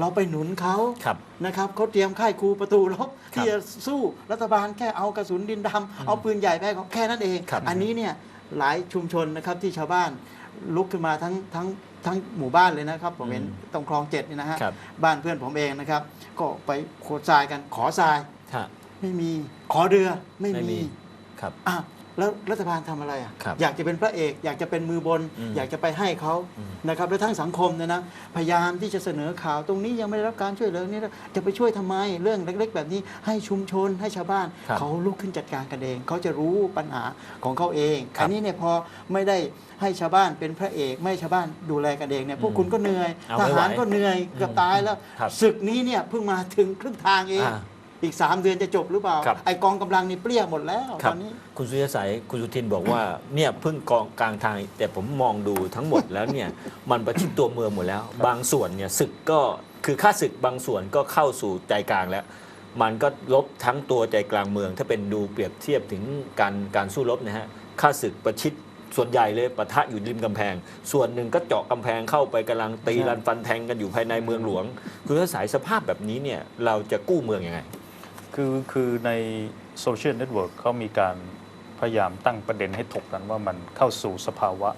เราไปหนุนเขาครับนะครับเขาเตรียมค่ายครูประตูรบครับที่จะสู้รัฐบาลแค่เอากระสุนดินดำเอาปืนใหญ่ไปเขาแค่นั้นเองครับอันนี้เนี่ยหลายชุมชนนะครับที่ชาวบ้านลุกขึ้นมาทั้งทั้งทั้งหมู่บ้านเลยนะครับ ผมเห็นตรงคลองเจ็ดนี่นะฮะครับบ้านเพื่อนผมเองนะครับ ก็ไปโคดทรายกันขอทรายฮะไม่มีขอเรือไม่ไม่มีมีครับอะ แล้วรัฐบาลทำอะไรอะครับอยากจะเป็นพระเอก อยากจะเป็นมือบน อืมอยากจะไปให้เขาอืม นะครับแล้วทั้งสังคมเนี่ยนะพยายามที่จะเสนอข่าวตรงนี้ยังไม่ได้รับการช่วยเหลือนี่นะจะไปช่วยทำไมเรื่องเล็ก ๆ แบบนี้ให้ชุมชนให้ชาวบ้าน ครับเขาลุกขึ้นจัดการกันเอง เขาจะรู้ปัญหาของเขาเองครับอันนี้เนี่ยพอไม่ได้ให้ชาวบ้านเป็นพระเอก ไม่ให้ชาวบ้านดูแลกันเองเนี่ยพวกอืมคุณก็เหนื่อยเอาทไม่ไหวหารก็เหนื่อยเกือบตายแล้วครับ ศึกนี้เนี่ยเพิ่งมาถึงครึ่งทางเอง อ่า อีกสามเดือนจะจบหรือเปล่า ครับ ไอกองกำลังนี่เปรี้ยหมดแล้วครัตบอนนี้ คุณสุริยสัยคุณสุทินบอกว่า เนี่ยเพิ่งกองกลางทาง แต่ผมมองดูทั้งหมดแล้วเนี่ย มันประชิดตัวเมืองหมดแล้ว บางส่วนเนี่ยศึกก็คือค่าศึกบางส่วนก็เข้าสู่ใจกลางแล้ว มันก็ลบทั้งตัวใจกลางเมือง ถ้าเป็นดูเปรียบเทียบถึงการการสู้รบนะฮะค่าศึกประชิดส่วนใหญ่เลยปะทะอยู่ริมกำแพง ส่วนหนึ่งก็เจาะกำแพงเข้าไปกำลังตีครับรันฟันแทงกันอยู่ภายในเมืองหลวง คุณสุริยสัยสภาพแบบนี้เนี่ยเราจะกู้เมืองยังไง คือคือในโซเชียลเน็ตเวิร์กเขามีการพยายามตั้งประเด็นให้ถกกันว่ามันเข้าสู่สภาวะ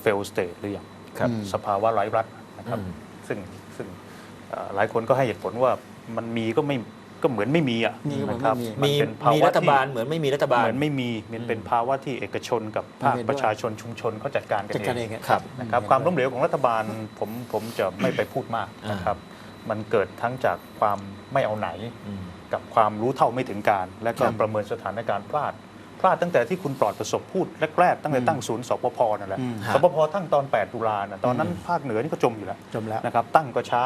เฟลสเต e หรือยังครับอืมสภาวะไร้รัฐนะครับอืมซึ่งซึ่งเอ่อหลายคนก็ให้เหตุผลว่ามันมีก็ไม่ก็เหมือนไม่มีอะมีก็เหมือนนะครับไม่มีมีเป็นภาวะมีรัฐบาลที่เหมือนไม่มีรัฐบาลเหมือนไม่มีมันเป็นภาวะที่เอกชนกับภาคเห็นด้วยประชาชนชุมชนเขาจัดการกันจัดการเอเองงอะครับนะครับความล้มเหลวของรัฐบาลผมผมจะไม่ไปพูดมากนะครับ มันเกิดทั้งจากความไม่เอาไหนอืมกับความรู้เท่าไม่ถึงการ และก็ครับประเมินสถานการณ์พลาด พลาดตั้งแต่ที่คุณปลอดประสบพูดแรกๆตั้งแต่อืมตั้งศูนย์สปพนั่นแหละอืมสปพตั้งตอน 8 ตุลานะตอนนั้นอืมภาคเหนือนี่ก็จมอยู่แล้วจมแล้วนะครับตั้งก็ช้า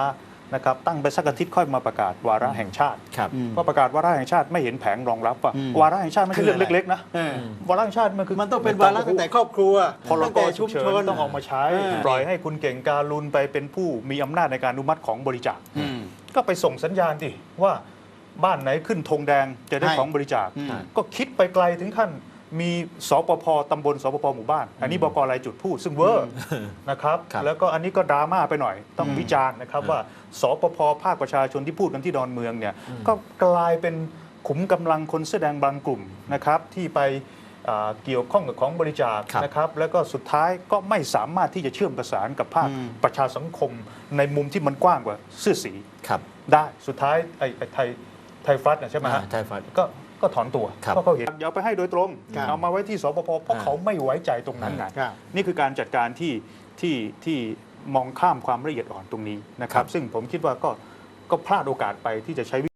นะครับตั้งไปสักอาทิตย์ค่อยมาประกาศวาระแห่งชาติครับอืมพอประกาศวาระแห่งชาติไม่เห็นแผงรองรับว่าอืมวาระแห่งชาติไม่ใช่เรื่องคืออะไรเล็กๆนะเออวาระแห่งชาติมันคือมันต้องเป็นวาระตั้งแต่ครอบครัวพรตั้งกแต่ชุชุมมชชนนต้องออกมาใช้เออปล่อยให้คุณเก่งการุณไปเป็นผู้มีอำนาจในการอนุมัติของบริจาคอืมก็ไปส่งสัญญาณดิว่าบ้านไหนขึ้นธงแดงจะได้ให้ของบริจาคอืมก็คิดไปไกลถึงขั้น มีสปพตำบลสปพหมู่บ้าน อันนี้บกรายจุดพูดซึ่งเวอร์นะครับครับแล้วก็อันนี้ก็ดราม่าไปหน่อยต้องอืมวิจารณ์นะครับอืมว่าสปพภาคประชาชนที่พูดกันที่ดอนเมืองเนี่ยก็กลายเป็นขุมกำลังคนแสอแดงบางกลุ่มนะครับที่ไปอ่าเกี่ยวข้องกับของบริจาคครับนะครับแล้วก็สุดท้ายก็ไม่สามารถที่จะเชื่อมประสานกับภาคอืม ประชาสังคมในมุมที่มันกว้างกว่าเสื้อสีครับได้สุดท้ายไอ้ไอ้ไทยไทยฟัดน่ะใช่ไหมฮะ อ่าไทยฟัด ก็ ก็ถอนตัวครับ เพราะเขาเห็นอย่าเอาไปให้โดยตรง ครับเอามาไว้ที่สปพเพราะอ่าเขาไม่ไว้ใจตรงนั้นไงครับ นี่คือการจัดการที่ที่ที่มองข้ามความละเอียดอ่อนตรงนี้นะครับ ซึ่งผมคิดว่าก็ก็พลาดโอกาสไปที่จะใช้วิ